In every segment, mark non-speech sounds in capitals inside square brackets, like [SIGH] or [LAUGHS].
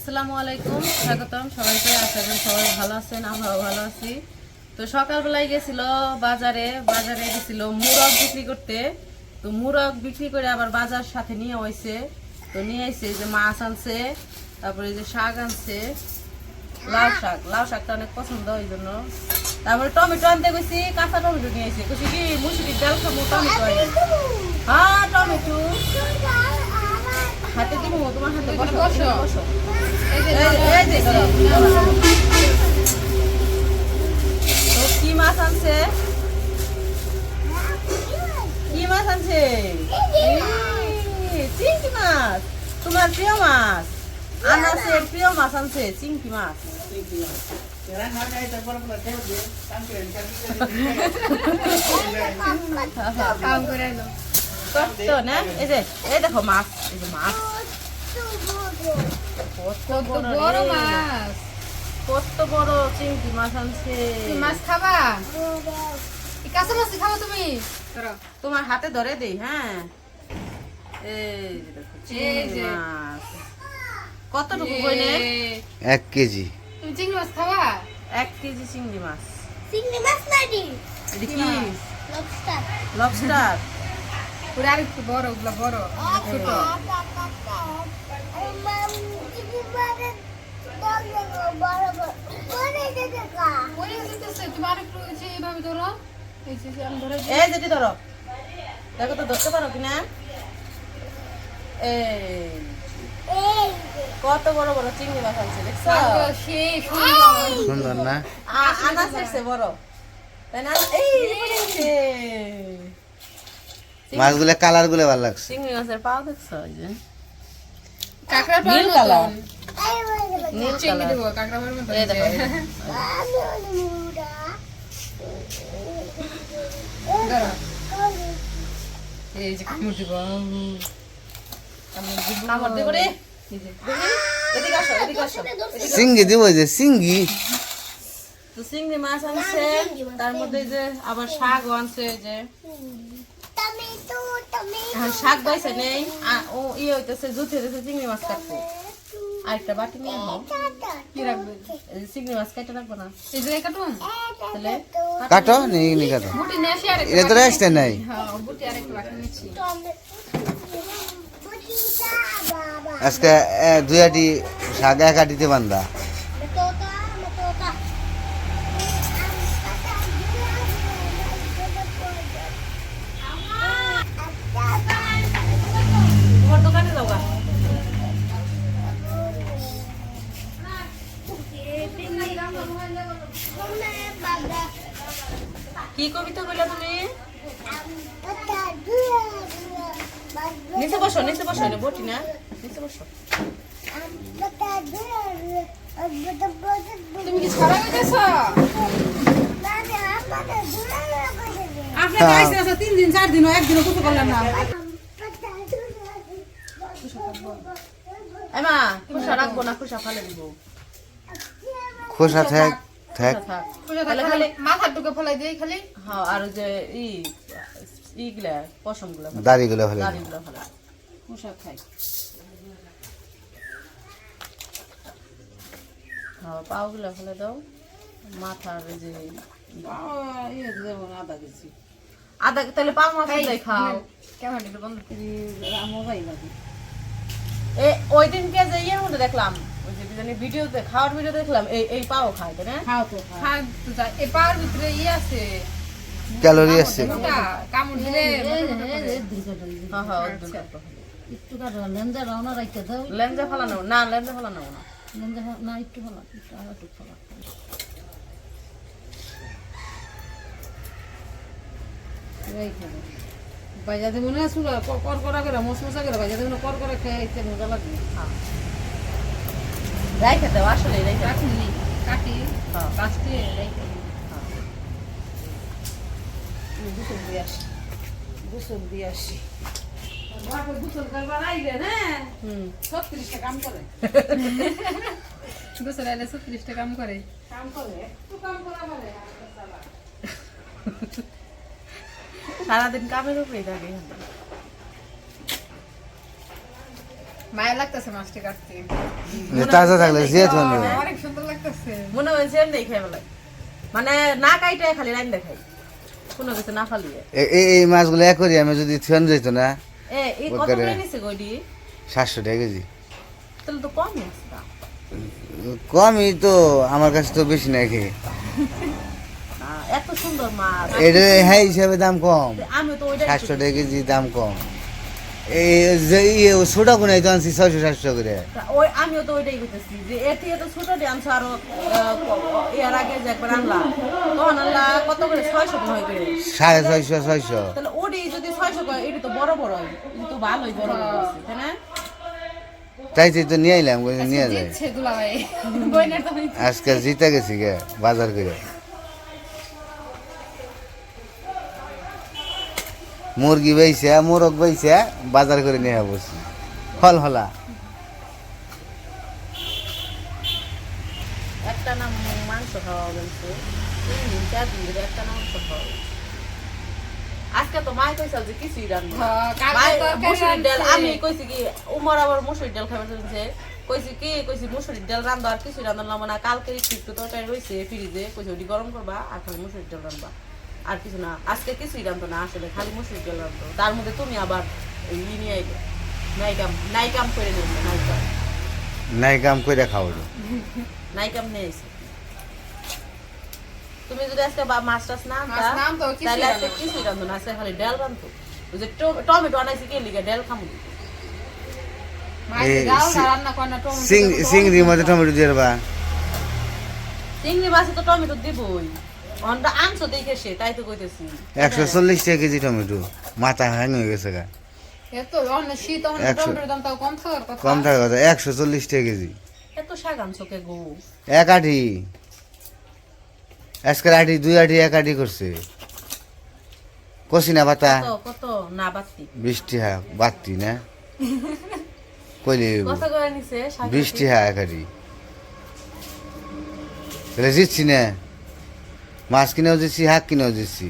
আসসালামু আলাইকুম, স্বাগতম সবাইকে। আশা করি সবাই ভালো আছেন, আমরাও ভালো আছি। তো সকালবেলায় গেছিল বাজারে বাজারে গেছিল মুরগ বিক্রি করতে। তো মুরগ বিক্রি করে আবার বাজার সাথে নিয়ে হয়েছে তো নিয়ে এসে যে মাছ আনছে, তারপরে যে শাক আনছে। লাউ শাক, লাউ শাকটা অনেক পছন্দ ওই জন্য। তারপরে টমেটো আনতে গেছি, কাঁচা টমেটো নিয়ে এসে কুছি কি, মুসুরির ডাল খাব, টমেটো হ্যাঁ টমেটো। হাতে দিব তোমার হাতে বসো। বসো। এই যে। তো কি মাছ আনছে? কি মাছ আনছে? চিংকি মাছ। তোমার প্রিয় মাছ। আনাসের প্রিয় মাছ আনছে চিংকি মাছ। কাম করে এলো না? এই যে এই দেখো মাছ এই যে মাছ। কত বড় মাছ। কত বড় চিংকি মাছ আনছে। মাছ খাবা? কাঁচা মাছ খাব তুমি? তোমার হাতে ধরে দেই হ্যাঁ। এই যে। মাছ। কতটুকু এক কেজি। তুমি চিংড়ি মাছ খাবা? এক কেজি চিংড়ি মাছ। চিংড়ি মাছ লবস্টার লবস্টার ওরা আরেকটু বড় ওগুলা বড় ছোট। এই যে এইভাবে ধরো। এই যে যে আমি ধরে দিই। এই যেটি ধরো। দেখো তো ধরতে পারো কিনা? এই কত বড় বড় চিংড়ি মাছ আছে দেখছ? সুন্দর না? আ- আনাস এসছে বড়। তাই না? এই, মাছগুলো কালারগুলো ভালো লাগছে। চিংড়ি মাছের পাও দেখছ ওই যে? কাঁকড়া নীল পাওয়ার কালার। নীল চিংড়ি দেবো কাঁকড়া পাওয়ার এই দেখো। এই যে কামড় দিব। কামড় দেবো। রে। এদিকে আসো এদিকে আসো সিঙ্গি দিব যে সিঙ্গি। তো চিংড়ি মাছ আনছে তার মধ্যে যে আবার শাক আনছে এই যে। শাক বাইছে নেই ও ইয়ে হইতেছে জুথে হইতেছে চিংড়ি মাছ কাটবো। আরেকটা বাটি নিয়ে কি রাখবে? চিংড়ি মাছ কেটে রাখব না। এই যে কাটুন তাহলে কাটো নি নি কাটো। বুটি এটা তো রেস্টে নাই। হ্যাঁ বুটি আরেকটু নিচ্ছি। আজকে দুই আটি শাক এক আটিতে বান্ধা। কি কবিতা বললা তুমি? নিচে বসো নিচে বসো বটি না। নিচে বসো। তুমি কি ছড়া গেছ আপনার হ্যাঁ। আইসে আছে তিন দিন চার দিন একদিনও কিছু করলাম না। এমা খুশা রাখব না খুশা ফালে দিব। খোসা থাক থাক ফলাই খালি। হ্যাঁ আর যে ই ইগুলা পশমগুলা দাড়িগুলো ফেলে হ্যাঁ পাও গুলা ফেলে দাও। মাথার ওই যে আদা তাহলে পাও মাছ দিয়ে খাও? কেমন বন্ধ ওই দিনকে যে ইয়ের মধ্যে দেখলাম ওই যে জানি ভিডিওতে খাওয়ার ভিডিও দেখলাম এই এই পাও খায় তাই না? খাই তো যায় এই পাওয়ার ভিতরে আছে। ক্যালোরি আছে। কামড় দিলে হ্যাঁ হ্যাঁ ওই দুটো একটা হলো। একটু কাটো লেঞ্জা রওনা রাখতে দাও। লেঞ্জা ফালানো না লেঞ্জা ফালানো না। লেঞ্জা না একটু ফেলা একটু আর একটু ফেলা। বাজাতে মনে হয় শুলো কর করা করে মশমশা করে বাজাতে মনে কর করে খেয়ে ইচ্ছে মজা লাগে। রাইখে দাও আসলে রাইখে। কাটি হ্যাঁ। কাটতে গোসল দিয়ে আসি। গোসল আসি। কাম করে। ছত্রিশটা কাম করে। কাম করে একটু কাম করা বলে সারাদিন কামের উপরেই থাকে। মায়ের লাগতেছে মাছটি কাটতে। তাজা থাকলে যে ধরবে অনেক সুন্দর লাগতেছে। মনে হয়েছে এমনি খাই বেলায় মানে না কাইটে খালি লাইন দেখাই কোনো কিছু না ফালিয়ে এই মাছগুলো এক করি আমি যদি থিয়ন যেত না এ এই কত করে নিছে গইডি সাতশো টাকা কেজি। তাহলে তো কম কমই তো আমার কাছে তো বেশি নাই খেয়ে। এত সুন্দর মাছ। এটা হ্যাঁ হিসাবে দাম কম। আমি তো ওইটা সাতশো টাকা কেজি দাম কম। ছোটা তো আনছি ছয়শো সাতশো করে। ওই আমিও তো ওইটাই করতেছি যে এর থেকে তো ছোট ডান্স আরও এর আগে যে একবার আনলাম তখন আনলা কত করে? ছয়শো হয় করে। সাড়ে ছয়শো ছয়শো। তাহলে ওটি যদি ছয়শো করে এটি তো বড় বড় হয়। কিন্তু তো ভালোই বড় বড় তাই না? তাইতে তো নিয়ে আইলাম নিয়ে দুলাভাই বইনের তো আজকে জিতে গেছি গে বাজার করে। মুরগি বেইছে মোরগ বেইছে বাজার করে নিয়ে বসছি। ফল হলা। একটা মাংস খাওয়া বলছে। তিন দিন চার দিন ধরে একটা না মাংস খাওয়া আজকে তো মাই কইসাল যে কিছুই রান্না হ্যাঁ, মুসুরির ডাল আমি কইছি কি উমর আবার মুসুরির ডাল খাবার কইছি কি কইছি মুসুরির ডাল রান্ধো আর রান্ধলাম না। কালকে একটু একটু তরকারি রয়েছে ফ্রিজে কইছি ওটি গরম করবা আর খালি মুসুরির ডাল রান্ধবা। আর কিছু না। আজকে কিছুই রান্ধতো না আসলে খালি মুসুরির ডাল রান্ধতো তার মধ্যে তুমি আবার ই নিয়ে আইলে নাইকাম নাইকাম করে নিলে নাইকাম। নাই কাম করে খাওয়াবো। [LAUGHS] নাইকাম নিয়ে আইছে তুমি যদি আজকে বা- মাছ টাছ না আনতা, তাহলে আজকে কিছুই রান্ধতো না আজকে খালি ডাল রান্ধতো ওই যে টমেটো আনাইছি কে লিগা ডাল খামু চিংড়ির মধ্যে টমেটো দিয়ে চিংড়ি মাছে তো টমেটো দিবই। আনছো দেখে সে তাই তো কইতেছি। একশো চল্লিশ টাকা কেজি টমেটো মাথা হ্যাং হয়ে গেছে গা। কম থাকার কথা? একশো চল্লিশ টাকা কেজি। এত শাক আনছো কে গো? এক আটি। আজকের আটি দুই আটি এক আটি করছে। কষি না পাতা? কত কত? না বাতি বৃষ্টি হ্যাঁ বাত্তি না? কইলে বৃষ্টি হ্যাঁ এক আটি। তাহলে জিতছি না? মাছ কিনেও দিচ্ছি হাঁক কিনেও দিচ্ছি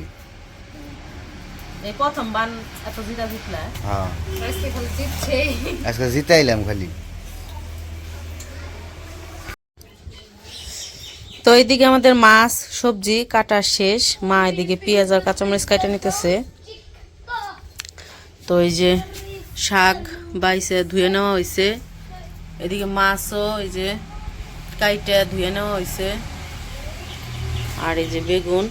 এই প্রথম এত জিতা জিতলা? হ্যাঁ। আজকে খালি জিতছে আজকে জিতাইলাম খালি। তো এইদিকে আমাদের মাছ সবজি কাটা শেষ। মা এদিকে পেঁয়াজ আর কাঁচামরিচ কাটা নিতেছে। তো এই যে শাক বাইছে ধুয়ে নেওয়া হয়েছে এদিকে মাছও এই যে কাইটা ধুয়ে নেওয়া হয়েছে আর এই যে বেগুন,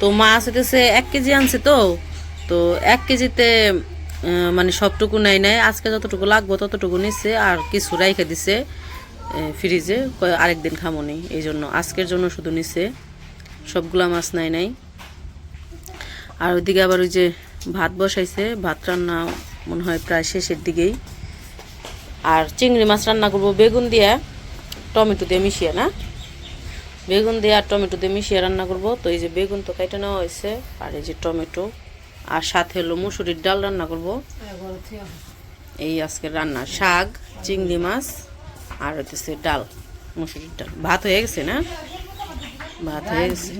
তো মাছ হইতেছে এক কেজি আনছে তো তো এক কেজিতে মানে সবটুকু নেয় নাই। আজকে যতটুকু লাগবো ততটুকু নিচ্ছে আর কিছু রাইখে দিছে ফ্রিজে। আরেকদিন খামনি এই জন্য আজকের জন্য শুধু নিছে। সবগুলা মাছ নাই নাই। আর ওইদিকে আবার ওই যে ভাত বসাইছে। ভাত রান্না মনে হয় প্রায় শেষের দিকেই। আর চিংড়ি মাছ রান্না করব বেগুন দিয়া। টমেটো দিয়ে মিশিয়ে, না? বেগুন দিয়ে আর টমেটো দিয়ে মিশিয়ে রান্না করব। তো এই যে বেগুন তো কেটে নেওয়া হয়েছে, আর এই যে টমেটো, আর সাথে হলো মুসুরির ডাল রান্না করব। এই আজকের রান্না, শাক, চিংড়ি মাছ, আর হইতেছে ডাল, মুসুরির ডাল। ভাত হয়ে গেছে না? ভাত হয়ে গেছে।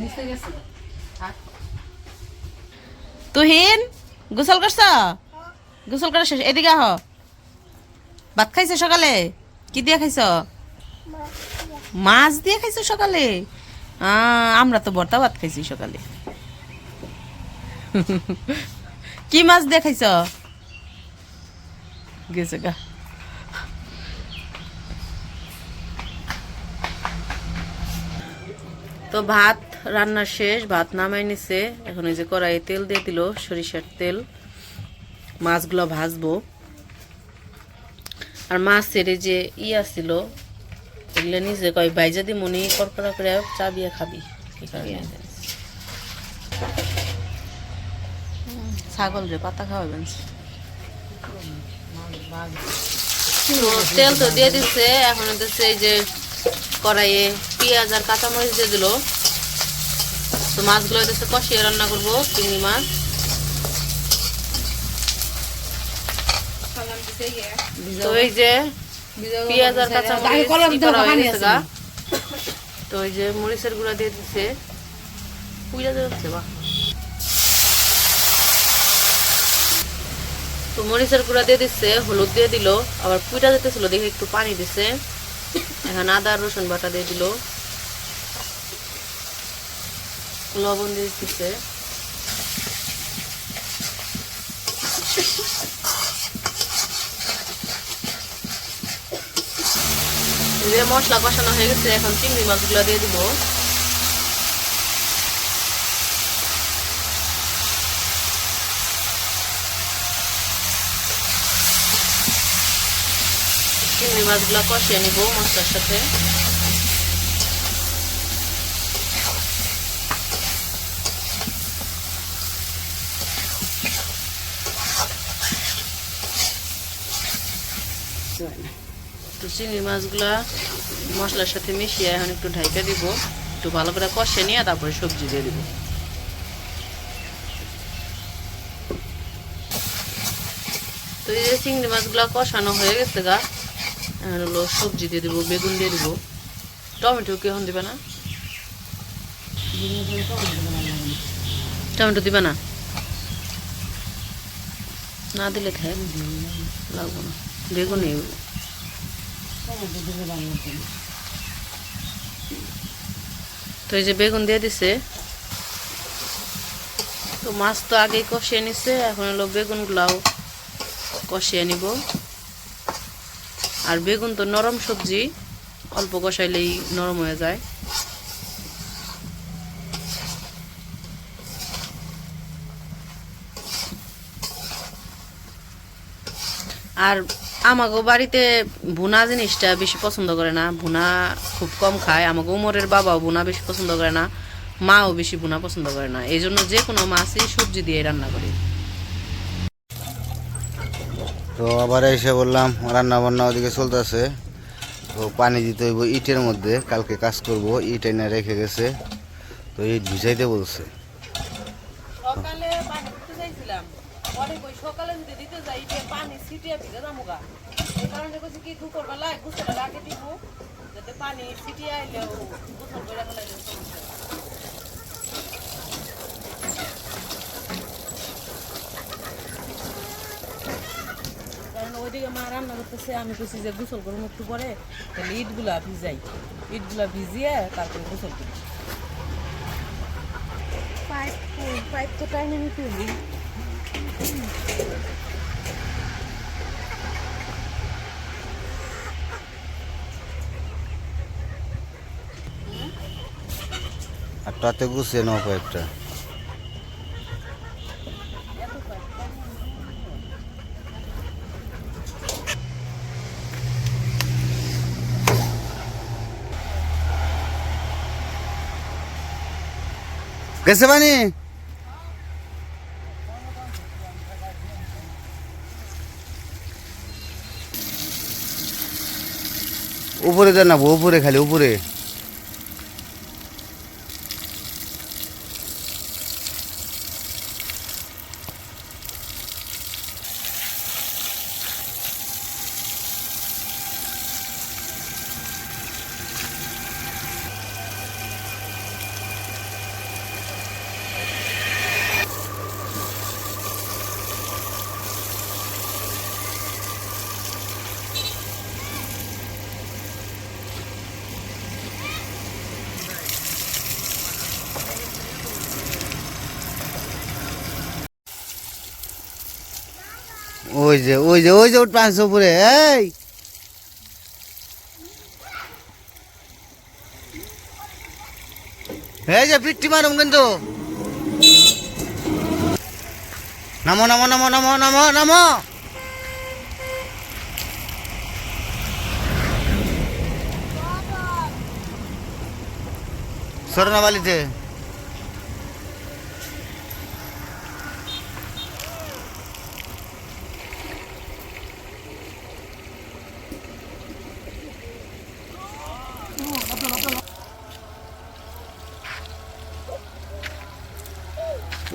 তুহিন, গোসল করছ? গোসল করা শেষ, এদিকে আহ। ভাত খাইছো সকালে? কি দিয়ে খাইছো? মাছ দিয়ে খাইছো সকালে? আমরা তো বর্তা ভাত খাইছি সকালে। কি মাছ দিয়ে খাইছ? গেছে গা। তো ভাত রান্না শেষ, ভাত নামাই নিছে। এখন এই যে কড়াইয়ে তেল দিয়ে দিল, সরিষার তেল। মাছগুলো ভাজবো। আর মাছের যে ইয়া ছিল এগুলো নিজে কয় বাইজা দি মনে করকরা করে চা দিয়ে খাবি কারণে। ছাগল রে পাতা খাওয়াবেন তেল তো দিয়ে দিচ্ছে এখন হচ্ছে এই যে কড়াইয়ে পেঁয়াজ আর কাঁচামরিচ দিয়ে দিল। তো মাছগুলো হচ্ছে কষিয়ে রান্না করব চিংড়ি মাছ। তো এই যে পেঁয়াজ আর কাঁচা মরিচ ই করা গেছে গা। তো এই যে মরিচের গুঁড়া দিয়ে দিচ্ছে পুইরা যাচ্ছে বা তো মরিচের গুঁড়া দিয়ে দিচ্ছে হলুদ দিয়ে দিল আবার পুইটা যেতেছিল দেখে একটু পানি দিছে। এখন আদা রসুন বাটা দিয়ে দিল। লবণ দিয়ে দিচ্ছে যে মশলা কষানো হয়ে গেছে, এখন চিংড়ি মাছগুলো দিয়ে দিব। চিংড়ি মাছগুলো কষিয়ে নিব মশলার সাথে। তো চিংড়ি মাছগুলা মশলার সাথে মিশিয়ে এখন একটু ঢাইকা দিব, একটু ভালো করে কষে নিয়ে তারপরে সবজি দিয়ে দিব। তো এই যে চিংড়ি মাছগুলা কষানো হয়ে গেছে গা, এখন হলো সবজি দিয়ে দিব, বেগুন দিয়ে দিব। টমেটো কি এখন দিবে না? টমেটো দিবে না? না দিলে খাই লাগবো না। বেগুনই। তো এই যে বেগুন দিয়ে দিছে। তো মাছ তো আগেই কষিয়ে নিছে, এখন হলো বেগুন বেগুনগুলাও কষিয়ে নিব। আর বেগুন তো নরম সবজি, অল্প কষাইলেই নরম হয়ে যায়। আর আমাগো বাড়িতে ভুনা জিনিসটা বেশি পছন্দ করে না। ভুনা খুব কম খায়। আমাকে উমরের বাবাও ভুনা বেশি পছন্দ করে না। মাও বেশি ভুনা পছন্দ করে না। এই জন্য যে কোনো মাছই সবজি দিয়ে রান্না করি। তো আবার এসে বললাম রান্না বান্না ওদিকে চলতেছে। তো পানি দিতে হইব ইটের মধ্যে। কালকে কাজ করব, ইট এনে রেখে গেছে। তো ইট ভিজাইতে বলছে সকালে পানি দিতে চাইছিলাম পরে কই সকালে যদি দিতে যাই যে পানি ছিটিয়ে ভিজে যাব গা এই কারণে কইছি কি দুপুর বেলায় গোসল আগে দিব, যাতে পানি ছিটিয়ে আইলেও গোসল করে ফেলাই সমস্যা। ওইদিকে মা রান্না করতেছে, আমি কইছি যে গোসল করব একটু পরে, তাহলে ইটগুলা ভিজাই। ইটগুলা ভিজিয়ে তারপরে গোসল করি পাইপ পাইপ তো টাইমে নিতে হবে তাতে গুছিয়ে নাও কয়েকটা। গেছে পানি উপরে দেন না উপরে খালি উপরে। ওই যে ওই যে ওই যে উঠ পাঁচশো উপরে এই! এই যে পিট্টি মারুম কিন্তু। নামো নামো নামো নামো নামো নামো! সরনা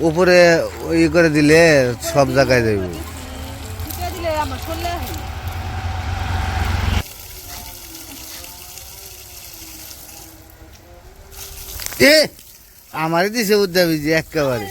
উপরে ই করে দিলে সব জায়গায় যাইব এ আমারই দিছে উদ্যাবি যে একেবারে।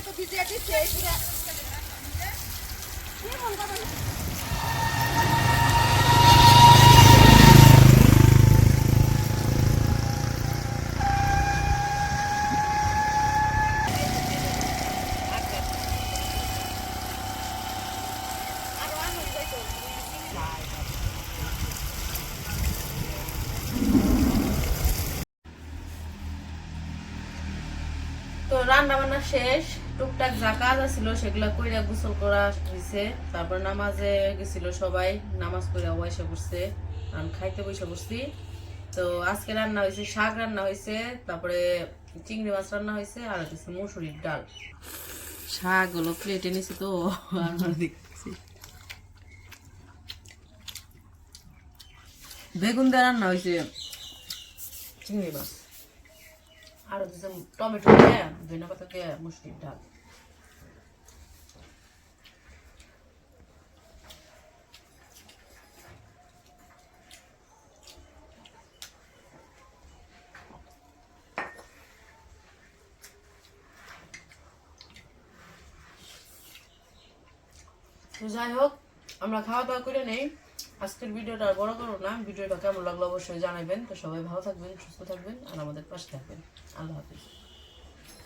শেষ, টুকটাক যা কাজ আছিল সেগুলো কইরা গোসল করা হয়েছে তারপর নামাজে গেছিল সবাই, নামাজ কইরা বসে পড়ছে আমি খাইতে বসে পড়ছি। তো আজকে রান্না হয়েছে শাক রান্না হয়েছে তারপরে চিংড়ি মাছ রান্না হয়েছে আর হচ্ছে মুসুরির ডাল। শাকগুলো প্লেটে নিছি তো দেখছি বেগুন দিয়ে রান্না হয়েছে চিংড়ি মাছ। আর হচ্ছে টমেটো দিয়ে ধনে পাতা দিয়ে মুসুরির ডাল। যাই হোক, আমরা খাওয়া দাওয়া করে নেই। আজকের ভিডিওটা বড় করো না। ভিডিওটা কেমন লাগল অবশ্যই জানাবেন। তো সবাই ভালো থাকবেন, সুস্থ থাকবেন, আর আমাদের পাশে থাকবেন। আল্লাহ হাফিজ।